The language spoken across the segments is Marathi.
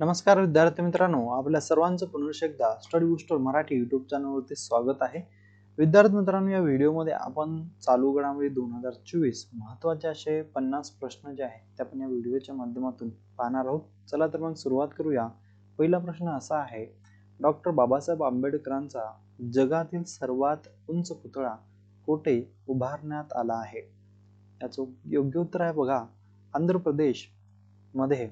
नमस्कार विद्यार्थी मित्रांनो आपल्या सर्वांचं पुनर्श एकदा स्टडी बुस्टर मराठी युट्यूब चॅनलवरती स्वागत आहे. विद्यार्थी मित्रांनो या व्हिडिओमध्ये आपण चालू घडामोडी दोन हजार चोवीस महत्त्वाचे असे पन्नास प्रश्न जे आहेत ते आपण या व्हिडिओच्या माध्यमातून पाहणार आहोत. चला तर मग सुरुवात करूया. पहिला प्रश्न असा आहे डॉक्टर बाबासाहेब आंबेडकरांचा जगातील सर्वात उंच पुतळा कोठे उभारण्यात आला आहे? याचं योग्य उत्तर आहे बघा आंध्र प्रदेशमध्ये.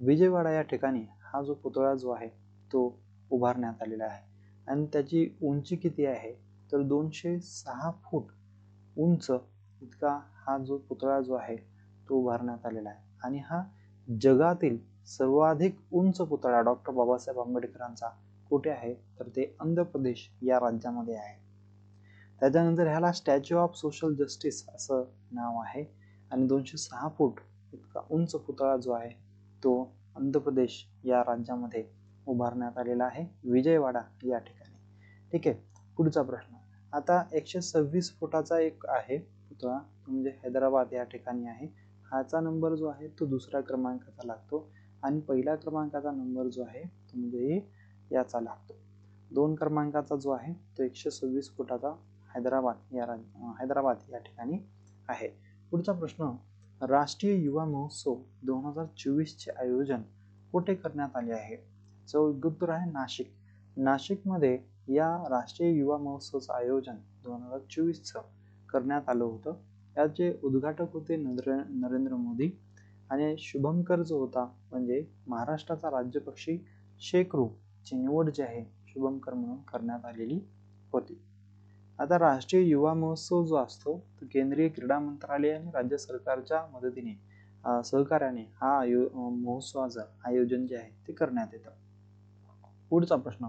विजयवाडा या ठिकाणी हा जो पुतळा जो आहे तो उभारण्यात आलेला आहे. आणि त्याची उंची किती आहे? तर दोनशे सहा फूट उंच इतका हा जो पुतळा जो आहे तो उभारण्यात आलेला आहे. आणि हा जगातील सर्वाधिक उंच पुतळा डॉक्टर बाबासाहेब आंबेडकरांचा कुठे आहे? तर ते आंध्र प्रदेश या राज्यामध्ये आहे. त्याच्यानंतर ह्याला स्टॅच्यू ऑफ सोशल जस्टिस असं नाव आहे. आणि दोनशे सहा फूट इतका उंच पुतळा जो आहे तो आंध्र प्रदेश या राज्यामध्ये उभारण्यात आलेला आहे. विजयवाडा या ठिकाणी. ठीक आहे. पुढचा प्रश्न. आता एकशे सव्वीस फुटाचा एक आहे पुतळा. तो म्हणजे हैदराबाद या ठिकाणी आहे. हाचा नंबर जो आहे तो दुसऱ्या क्रमांकाचा लागतो. आणि पहिल्या क्रमांकाचा नंबर जो आहे तो म्हणजे याचा लागतो. दोन क्रमांकाचा जो आहे तो एकशे सव्वीस फुटाचा हैदराबाद या राज हैदराबाद या ठिकाणी आहे. पुढचा प्रश्न. राष्ट्रीय युवा महोत्सव दोन हजार चोवीसचे आयोजन कुठे करण्यात आले आहे? जो उत्तर आहे नाशिक. नाशिकमध्ये या राष्ट्रीय युवा महोत्सवाचं आयोजन दोन हजार चोवीसचं करण्यात आलं होतं. याचे उद्घाटक होते नरेंद्र नरेंद्र मोदी आणि शुभंकर जो होता म्हणजे महाराष्ट्राचा राज्यपक्षी शेकरू ची निवड जी आहे शुभंकर म्हणून करण्यात आलेली होती. आता राष्ट्रीय युवा महोत्सव जो असतो तो केंद्रीय क्रीडा मंत्रालय आणि राज्य सरकारच्या मदतीने सहकार्याने हा आयो महोत्सवाचं आयोजन जे आहे ते करण्यात येतं. पुढचा प्रश्न.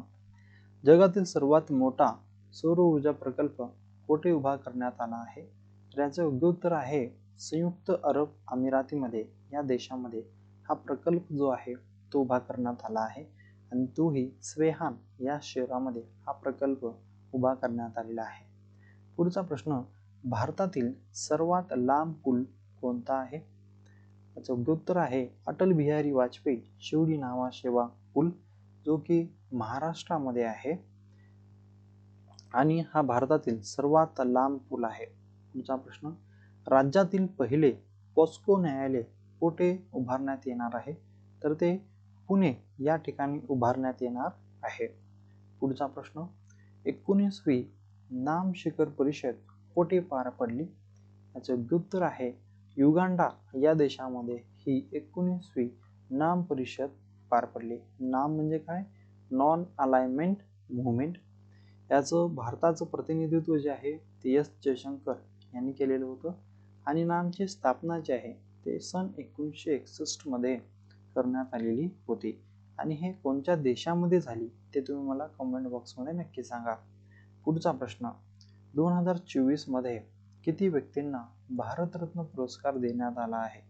जगातील सर्वात मोठा सौर ऊर्जा प्रकल्प कोठे उभा करण्यात आला आहे? तर याचं योग्य उत्तर आहे संयुक्त अरब अमिरातीमध्ये या देशामध्ये हा प्रकल्प जो आहे तो उभा करण्यात आला आहे. आणि तोही स्वेहान या शहरामध्ये हा प्रकल्प उभा करण्यात आलेला आहे. पुढचा प्रश्न भारतातील सर्वात लांब पूल कोणता आहे? त्याचं उत्तर आहे अटल बिहारी वाजपेयी शिवडी नावा सेवा पूल जो की महाराष्ट्रामध्ये आहे. आणि हा भारतातील सर्वात लांब पूल आहे. पुढचा प्रश्न राज्यातील पहिले पॉस्को न्यायालय कुठे उभारण्यात येणार आहे? तर ते पुणे या ठिकाणी उभारण्यात येणार आहे. पुढचा प्रश्न एकोणीसवी नाम शिखर परिषद कोठे पार पडली. याचं उत्तर आहे युगांडा या देशामध्ये ही एकोणीसवी नाम परिषद पार पडली. नाम म्हणजे काय? नॉन अलाइनमेंट मुवमेंट याचं भारताचं प्रतिनिधित्व जे आहे ते एस जयशंकर यांनी केलेलं होतं. आणि नामची स्थापना जी आहे ते सन एकोणीसशे एकसष्टमध्ये करण्यात आलेली होती. आणि हे कोणत्या देशामध्ये झाली ते तुम्ही मला कमेंट बॉक्समध्ये नक्की सांगा. पुढचा प्रश्न. दोन हजार चोवीसमध्ये किती व्यक्तींना भारतरत्न पुरस्कार देण्यात आला आहे?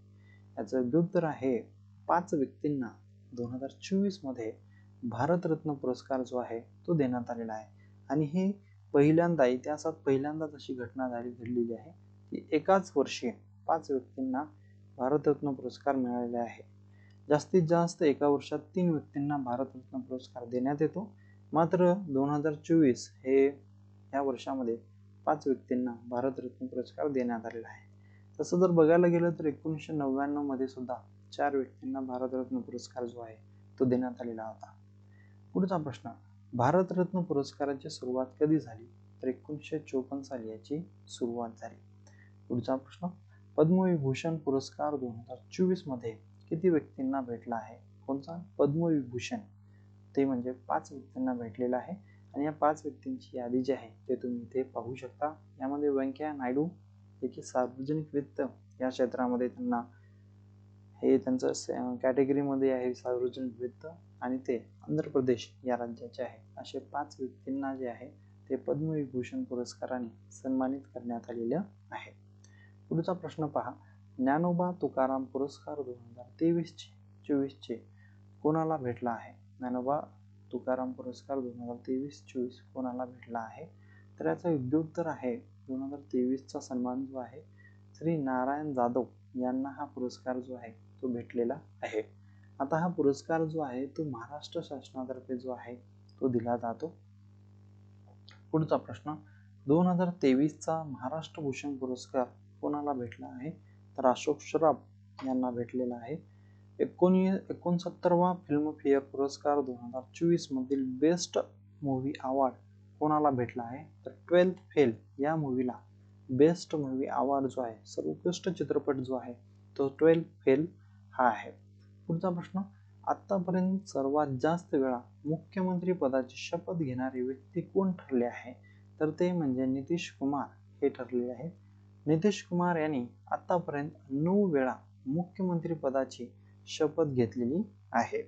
याचं उत्तर आहे पाच व्यक्तींना दोन हजार चोवीसमध्ये भारतरत्न पुरस्कार जो आहे तो देण्यात आलेला आहे. आणि हे पहिल्यांदा इतिहासात पहिल्यांदाच अशी घटना झाली घडलेली आहे की एकाच वर्षी पाच व्यक्तींना भारतरत्न पुरस्कार मिळालेले आहे. जास्तीत जास्त एका वर्षात तीन व्यक्तींना भारतरत्न पुरस्कार देण्यात येतो. मात्र दोन हजार चोवीस हे या वर्षामध्ये पाच व्यक्तींना भारतरत्न पुरस्कार देण्यात आलेला आहे. तसं जर बघायला गेलं तर एकोणीसशे नव्याण्णवमध्ये सुद्धा चार व्यक्तींना भारतरत्न पुरस्कार जो आहे तो देण्यात आलेला होता. पुढचा प्रश्न भारतरत्न पुरस्काराची सुरुवात कधी झाली? तर एकोणीसशे चोपन्न साली याची सुरुवात झाली. पुढचा प्रश्न पद्मविभूषण पुरस्कार दोन हजार चोवीसमध्ये किती व्यक्तींना भेटला आहे? कोणता? पद्मविभूषण. ते म्हणजे पाच व्यक्तींना भेटलेला आहे. आणि या पाच व्यक्तींची यादी जी आहे ते तुम्ही इथे पाहू शकता. यामध्ये व्यंकय्या नायडू जे की सार्वजनिक वित्त या क्षेत्रामध्ये त्यांना हे त्यांचं कॅटेगरीमध्ये आहे सार्वजनिक वित्त. आणि ते आंध्र प्रदेश या राज्याचे आहे. असे पाच व्यक्तींना जे आहे ते पद्मविभूषण पुरस्काराने सन्मानित करण्यात आलेलं आहे. पुढचा प्रश्न पहा. ज्ञानोबा तुकाराम पुरस्कार दोन हजार तेवीसचे चोवीसचे कोणाला भेटला आहे? ज्ञानोबा तुकाराम पुरस्कार दोन हजार तेवीस चोवीस कोणाला भेटला आहे? तर याचं योग्य उत्तर आहे. दोन हजार तेवीसचा सन्मान जो आहे श्री नारायण जाधव यांना हा पुरस्कार जो आहे तो भेटलेला आहे. आता हा पुरस्कार जो आहे तो महाराष्ट्र शासनातर्फे जो आहे तो दिला जातो. पुढचा प्रश्न दोन हजार तेवीसचा महाराष्ट्र भूषण पुरस्कार कोणाला भेटला आहे? तर अशोक श्राफ यांना भेटलेला आहे. एकोणी एकोणसत्तरवा फिल्मफेअर पुरस्कार दोन हजार चोवीस मधील बेस्ट मूवी अवॉर्ड कोणाला भेटला आहे? तर ट्वेल्थ फेल या मूवीला बेस्ट मूवी अवॉर्ड जो आहे सर्वोत्कृष्ट चित्रपट जो आहे तो ट्वेल्थ फेल हा आहे. पुढचा प्रश्न आतापर्यंत सर्वात जास्त वेळा मुख्यमंत्री पदाची शपथ घेणारी व्यक्ती कोण ठरले आहे? तर ते म्हणजे नितीश कुमार हे ठरलेले आहेत. नितीश कुमार यांनी आतापर्यंत नऊ वेळा मुख्यमंत्री पदाची शपथ घेतलेली आहे.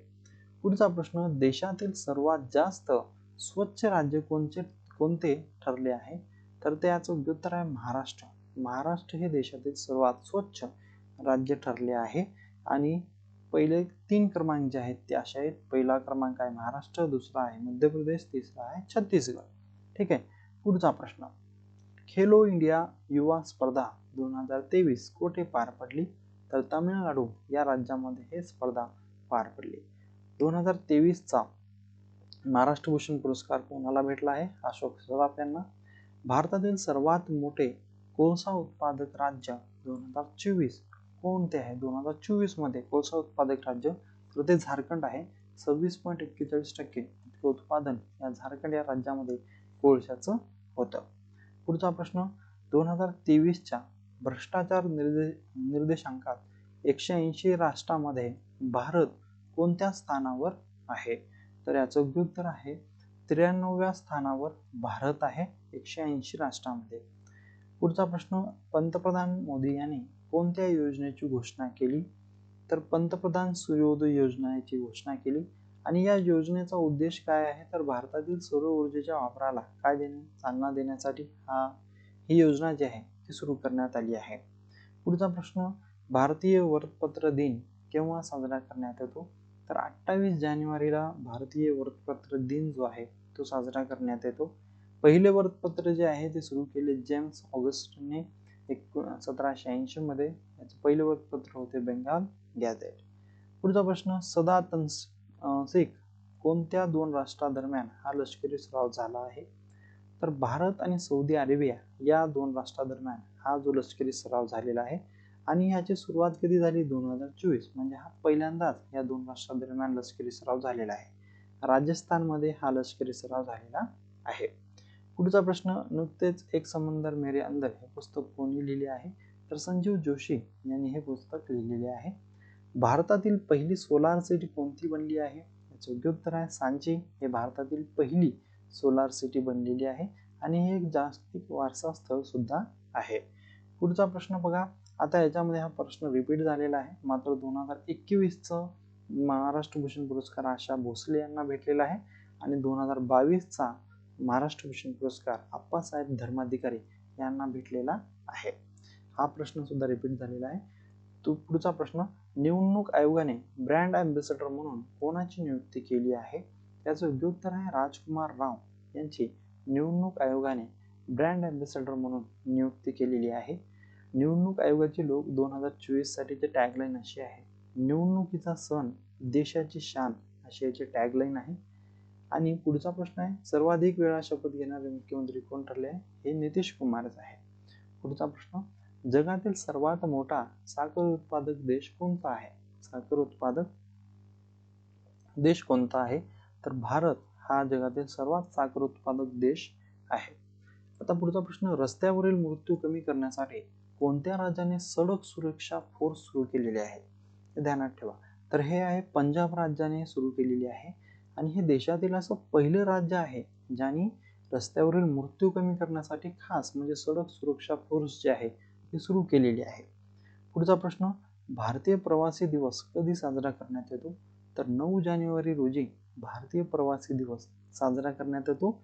पुढचा प्रश्न देशातील सर्वात जास्त स्वच्छ राज्य कोणते कोणते ठरले आहे? तर ते याचं उत्तर आहे महाराष्ट्र. महाराष्ट्र हे देशातील सर्वात स्वच्छ राज्य ठरले आहे. आणि पहिले तीन क्रमांक जे आहेत ते असे आहेत. पहिला क्रमांक आहे महाराष्ट्र दुसरा आहे मध्य प्रदेश तिसरा आहे छत्तीसगड. ठीक आहे? पुढचा प्रश्न. खेलो इंडिया युवा स्पर्धा दोन हजार तेवीस कोठे पार पडली? तर तामिळनाडू या राज्यामध्ये हे स्पर्धा पार पडली. दोन हजार तेवीसचा महाराष्ट्र भूषण पुरस्कार कोणाला भेटला आहे? अशोक सराफ यांना. भारतातील सर्वात मोठे कोळसा उत्पादक राज्य दोन हजार चोवीस. कोणते आहे? दोन हजार चोवीसमध्ये कोळसा उत्पादक राज्य तर ते झारखंड आहे. सव्वीस पॉईंट एक्केचाळीस टक्के इतके उत्पादन या झारखंड या राज्यामध्ये कोळशाचं होतं. पुढचा प्रश्न दोन हजार तेवीसच्या भ्रष्टाचार निर्दे निर्देशांकात एकशे ऐंशी राष्ट्रामध्ये भारत कोणत्या स्थानावर आहे? तर याचं उत्तर आहे त्र्याण्णव्या स्थानावर भारत आहे एकशे ऐंशी राष्ट्रामध्ये. पुढचा प्रश्न पंतप्रधान मोदी यांनी कोणत्या योजनेची घोषणा केली? तर पंतप्रधान सूर्योदय योजनेची घोषणा केली. आणि या योजनेचा उद्देश काय आहे? तर भारतातील सौर ऊर्जेच्या वापराला काय देणे चालना देण्यासाठी हा ही योजना जी आहे सुरू करण्यात आली आहे. पुढचा प्रश्न भारतीय वृत्तपत्र दिन केव्हा साजरा करण्यात येतो? तर अठ्ठावीस जानेवारीला भारतीय वृत्तपत्र दिन जो आहे तो साजरा करण्यात येतो. पहिले वृत्तपत्र जे आहे ते सुरू केले जेम्स ऑगस्टने एक सतराशे ऐंशी मध्ये. याचे पहिले वृत्तपत्र होते बेंगाल गॅझेट. पुढचा प्रश्न सदातन सिख कोणत्या दोन राष्ट्रादरम्यान हा लष्करी सराव झाला आहे? तर भारत आणि सौदी अरेबिया या दोन राष्ट्रादरम्यान हा जो लष्करी सराव झालेला आहे आणि याची सुरुवात कधी झाली? दोन हजार चोवीस. म्हणजे हा पहिल्यांदाच या दोन राष्ट्रादरम्यान लष्करी सराव झालेला आहे. राजस्थानमध्ये हा लष्करी सराव झालेला आहे. पुढचा प्रश्न नुकतेच एक समंदर मेरे अंदर हे पुस्तक कोणी लिहिले आहे? तर संजीव जोशी यांनी हे पुस्तक लिहिलेले आहे. भारतातील पहिली सोलार सिटी कोणती बनली आहे? याचे उत्तर आहे सांची. हे भारतातील पहिली सोलार सिटी बनलेली आहे आणि हे एक जागतिक वारसा स्थळ सुद्धा आहे. पुढचा प्रश्न बघा. आता याच्यामध्ये हा प्रश्न रिपीट झालेला आहे. मात्र दोन हजार एकवीसचं महाराष्ट्र भूषण पुरस्कार आशा भोसले यांना भेटलेला आहे आणि दोन हजार बावीसचा महाराष्ट्र भूषण पुरस्कार आप्पासाहेब धर्माधिकारी यांना भेटलेला आहे. हा प्रश्न सुद्धा रिपीट झालेला आहे. तो पुढचा प्रश्न निवडणूक आयोगाने ब्रँड अँबॅसेडर म्हणून कोणाची नियुक्ती केली आहे? त्याचं उत्तर आहे राजकुमार राव. यांची निवडणूक आयोगाने ब्रँड अँबॅसेडर म्हणून नियुक्ती केलेली आहे. निवडणूक आयोगाचे लोक दोन हजार चोवीस साठीचे टॅगलाईन अशी आहे निवडणुकीचा सण देशाची शान अशी याची टॅगलाईन आहे. आणि पुढचा प्रश्न आहे सर्वाधिक वेळा शपथ घेणारे मुख्यमंत्री कोण ठरले आहे? हे नितीश कुमारच आहे. पुढचा प्रश्न जगातील सर्वात मोठा साखर उत्पादक देश कोणता आहे? साखर उत्पादक देश कोणता आहे? तर भारत हा जगातील सर्वात साखर उत्पादक देश आहे. आता पुढचा प्रश्न रस्त्यावरील मृत्यू कमी करण्यासाठी कोणत्या राज्याने सडक सुरक्षा फोर्स सुरू केलेली आहे? हे ध्यानात ठेवा. तर हे आहे पंजाब राज्याने सुरू केलेली आहे आणि हे देशातील असं पहिलं राज्य आहे ज्याने रस्त्यावरील मृत्यू कमी करण्यासाठी खास म्हणजे सडक सुरक्षा फोर्स जे आहे ते सुरू केलेली आहे. पुढचा प्रश्न भारतीय प्रवासी दिवस कधी साजरा करण्यात येतो? तर नऊ जानेवारी रोजी भारतीय प्रवासी दिवस साजरा करण्यात येतो.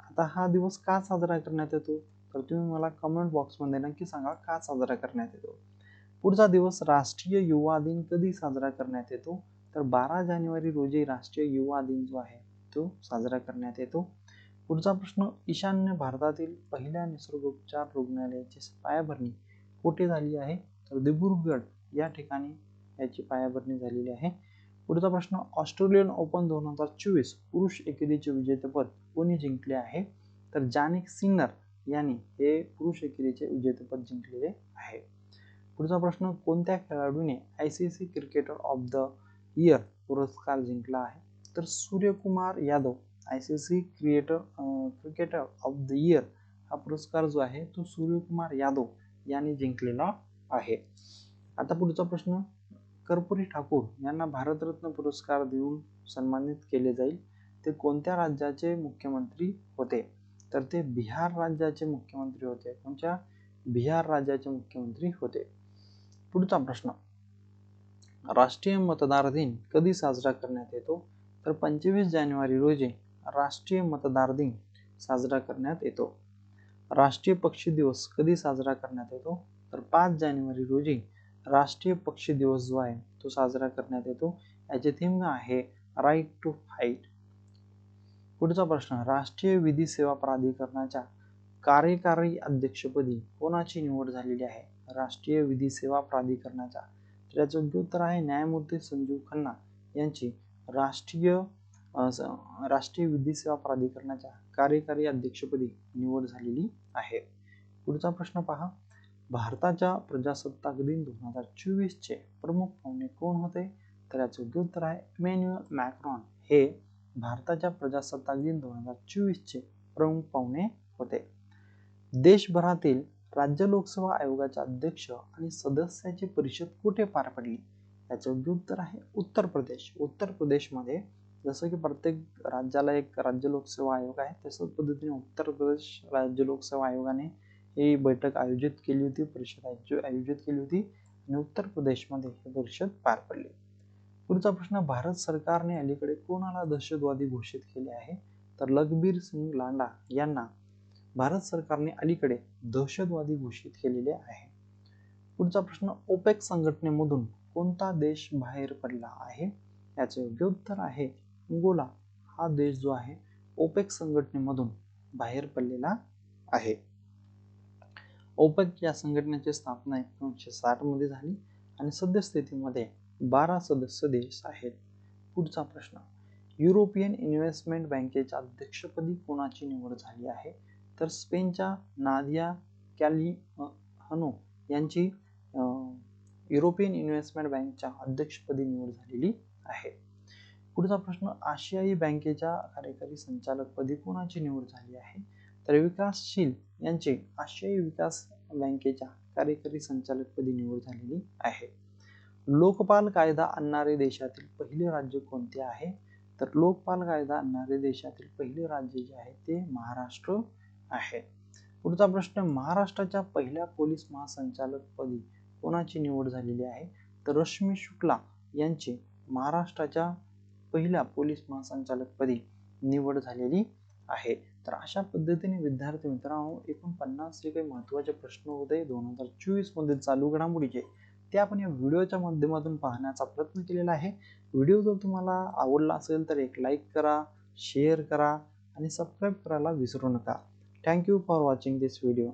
आता हा दिवस का साजरा करण्यात येतो? तर तुम्ही मला कमेंट बॉक्समध्ये नक्की सांगा का साजरा करण्यात येतो? पुढचा दिवस राष्ट्रीय युवा दिन कधी साजरा करण्यात येतो? तर बारा जानेवारी रोजी राष्ट्रीय युवा दिन जो आहे तो साजरा करण्यात येतो. पुढचा प्रश्न ईशान्य भारतातील पहिल्या निसर्गोपचार रुग्णालयाची पायाभरणी कुठे झाली आहे? तर दिब्रुगड या ठिकाणी याची पायाभरणी झालेली आहे. पुढचा प्रश्न ऑस्ट्रेलियन ओपन दोन हजार चोवीस पुरुष एकेरीचे विजेतेपद कोणी जिंकले आहे? तर जानिक सिन्नर यांनी हे पुरुष एकेरीचे विजेतेपद जिंकलेले आहे. पुढचा प्रश्न कोणत्या खेळाडूने I C C cricketer of the year पुरस्कार जिंकला आहे? तर Suryakumar Yadav I C C creator cricketer of the year हा पुरस्कार जो आहे तो सूर्यकुमार यादव यांनी जिंकलेला आहे. आता पुढचा प्रश्न कर्पूरी ठाकूर यांना भारतरत्न पुरस्कार देऊन सन्मानित केले जाईल. ते कोणत्या राज्याचे मुख्यमंत्री होते? तर ते बिहार राज्याचे मुख्यमंत्री होते. कोणत्या? बिहार राज्याचे मुख्यमंत्री होते. पुढचा प्रश्न. राष्ट्रीय मतदार दिन कधी साजरा करण्यात येतो? तर पंचवीस जानेवारी रोजी राष्ट्रीय मतदार दिन साजरा करण्यात येतो. राष्ट्रीय पक्षी दिवस कधी साजरा करण्यात येतो? तर पाच जानेवारी रोजी राष्ट्रीय पक्षी दिवस जो आहे तो साजरा करण्यात येतो. याचे थीम आहे? राईट टू फाईट पुढचा प्रश्न राष्ट्रीय विधी सेवा प्राधिकरणाच्या कार्यकारी अध्यक्षपदी कोणाची निवड झालेली आहे? राष्ट्रीय विधी सेवा प्राधिकरणाच्या. तर याचं योग्य उत्तर आहे न्यायमूर्ती संजीव खन्ना यांची. राष्ट्रीय राष्ट्रीय विधी सेवा प्राधिकरणाच्या कार्यकारी अध्यक्षपदी निवड झालेली आहे. पुढचा प्रश्न पहा. भारताच्या प्रजासत्ताक दिन दोन हजार चोवीसचे प्रमुख पाहुणे कोण होते? तर याचं योग्य उत्तर आहे मॅन्युअल मॅक्रॉन. हे भारताच्या प्रजासत्ताक दिन दोन हजार चोवीसचे प्रमुख पाहुणे होते. देशभरातील राज्य लोकसेवा आयोगाचे अध्यक्ष आणि सदस्याची परिषद कुठे पार पडली? याचं योग्य उत्तर आहे उत्तर प्रदेश. उत्तर प्रदेशमध्ये जसं की प्रत्येक राज्याला एक राज्य लोकसेवा आयोग आहे तसंच पद्धतीने उत्तर प्रदेश राज्य लोकसेवा आयोगाने ही बैठक आयोजित केली होती. परिषद आयोजित केली होती आणि उत्तर प्रदेशमध्ये ही परिषद पार पडली. पुढचा प्रश्न भारत सरकारने अलीकडे कोणाला दहशतवादी घोषित केले आहे? तर लखबीर सिंग लांडा यांना भारत सरकारने अलीकडे दहशतवादी घोषित केलेले आहे. पुढचा प्रश्न ओपेक संघटनेमधून कोणता देश बाहेर पडला आहे? याचे योग्य उत्तर आहे अंगोला. हा देश जो आहे ओपेक संघटनेमधून बाहेर पडलेला आहे. ओपेक या संघटनेची स्थापना एकोणीसशे साठमध्ये झाली आणि सद्यस्थितीमध्ये बारा सदस्य देश आहेत. पुढचा प्रश्न. युरोपियन इन्व्हेस्टमेंट बँकेच्या अध्यक्षपदी कोणाची निवड झाली आहे? तर स्पेनच्या नादिया कॅली हनो यांची युरोपियन इन्व्हेस्टमेंट बँकच्या अध्यक्षपदी निवड झालेली आहे. पुढचा प्रश्न. आशियाई बँकेच्या कार्यकारी संचालकपदी कोणाची निवड झाली आहे? तर विकासशील यांचे आशियाई विकास बँकेच्या कार्यकारी संचालकपदी निवड झालेली आहे. लोकपाल कायदा आणणारे देशातील पहिले राज्य कोणते आहे? तर लोकपाल कायदा आणणारे देशातील पहिले राज्य जे आहे ते महाराष्ट्र आहे. पुढचा प्रश्न महाराष्ट्राच्या पहिल्या पोलीस महासंचालक पदी कोणाची निवड झालेली आहे? तर रश्मी शुक्ला यांची महाराष्ट्राच्या पहिल्या पोलीस महासंचालक पदी निवड झालेली आहे. तर अशा पद्धतीने विद्यार्थी मित्रांनो एकूण पन्नास जे काही महत्त्वाचे प्रश्न होते दोन हजार चोवीसमध्ये चालू घडामोडीचे ते आपण या व्हिडिओच्या माध्यमातून पाहण्याचा प्रयत्न केलेला आहे. व्हिडिओ जर तुम्हाला आवडला असेल तर एक लाईक करा शेअर करा आणि सबस्क्राईब करायला विसरू नका. Thank you for watching this video.